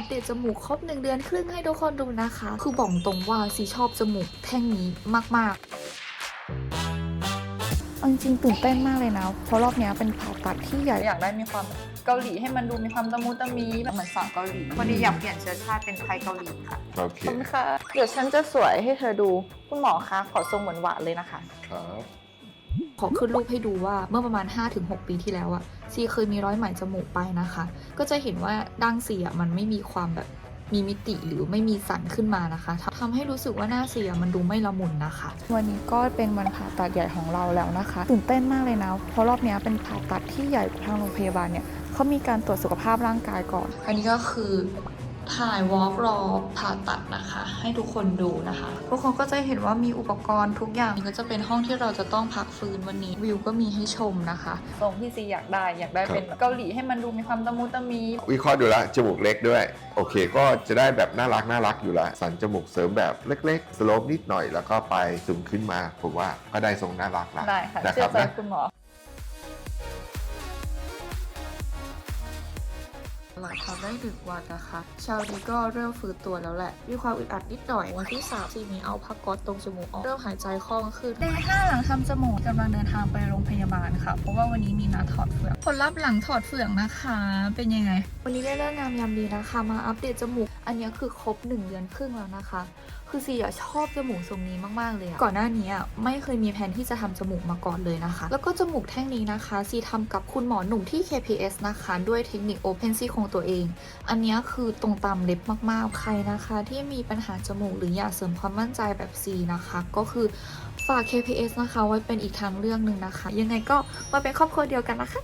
อัปเดตจมูกครบ 1 เดือนครึ่งให้ทุกคนดูนะคะ คือบอกตรงว่าซีชอบจมูกแท่งนี้มากๆเอาจริงๆตื่นเต้นมากเลยนะ เพราะรอบเนี้ยเป็นผ่าตัดที่ใหญ่ อยากได้มีความเกาหลีให้มันดูมีความตะมุตะมีแบบเหมือนสาวเกาหลีวันนี้อยากเปลี่ยนเชื้อชาติเป็นไทยเกาหลีค่ะ โอเค ขอบคุณค่ะ เดี๋ยวฉันจะสวยให้เธอดู คุณหมอคะ ขอทรงหวานๆเลยนะคะ ครับ ขอขึ้นรูปให้ดูว่าเมื่อประมาณ 5-6 ปีที่แล้วอะซีเคยมีร้อยไหมจมูกไปนะคะ ก็จะเห็นว่าดั้งซีอะมันไม่มีความแบบมีมิติหรือไม่มีสันขึ้นมานะคะทำให้รู้สึกว่าหน้าซีอะมันดูไม่ละมุนนะคะ วันนี้ก็เป็นวันผ่าตัดใหญ่ของเราแล้วนะคะตื่นเต้นมากเลยนะเพราะรอบเนี้ยเป็นผ่าตัดที่ใหญ่กว่าทางโรงพยาบาลเนี่ยเขามีการตรวจสุขภาพร่างกายก่อน อันนี้ก็คือ ถ่ายวอล์กรอผ่าตัดนะคะ ให้ทุกคนดูนะคะ ทุกคนก็จะเห็นว่ามีอุปกรณ์ทุกอย่างนี่ก็จะเป็นห้องที่เราจะต้องพักฟื้นวันนี้วิวก็มีให้ชมนะคะทรงที่ซีอยากได้อยากได้เป็นแบบเกาหลีให้มันดูมีความตะมุตะมีวิเคราะห์ดูแล้วจมูกเล็กด้วย โอเค ก็จะได้แบบน่ารักน่ารักอยู่ละสันจมูกเสริมแบบเล็ก ๆ สโลปนิดหน่อยแล้วก็ไปสูงขึ้นมาผมว่าก็ได้ทรงน่ารักละได้ค่ะนะเชื่คอรับใจนะคุณหมอ หลังทำได้หนึ่งวันนะคะ เช้านี้ก็เริ่มฟื้นตัวแล้วแหละ มีความอึดอัดนิดหน่อย วันที่3ามสี่นี้เอาผ้าก๊อตตรงจมูกออก เริ่มหายใจคล่องขึ้นเดย์ห้าหลังทำจมูกกำลังเดินทางไปโรงพยาบาลค่ะ เพราะว่าวันนี้มีนัดถอดเฟือกผลลัพธ์หลังถอดเฟือกนะคะ เป็นยังไง วันนี้ได้เลิกงามยามดีนะคะ มาอัปเดตจมูก อันนี้คือครบ 1 เดือนครึ่งแล้วนะคะ คือซีอะชอบจมูกทรงนี้มากๆเลยอะก่อนหน้านี้อะไม่เคยมีแผนที่จะทำจมูกมาก่อนเลยนะคะ แล้วก็จมูกแท่งนี้นะคะ ซีทำกับคุณหมอหนุ่มที่ KPS นะคะ ด้วยเทคนิค Open ซี่โครงตัวเอง อันนี้คือตรงตามเล็บมากๆใครนะคะ ที่มีปัญหาจมูกหรืออยากเสริมความมั่นใจแบบ C นะคะ ก็คือฝาก KPS นะคะไว้เป็นอีกทางเรื่องหนึ่งนะคะ ยังไงก็มาเป็นครอบครัวเดียวกันนะคะ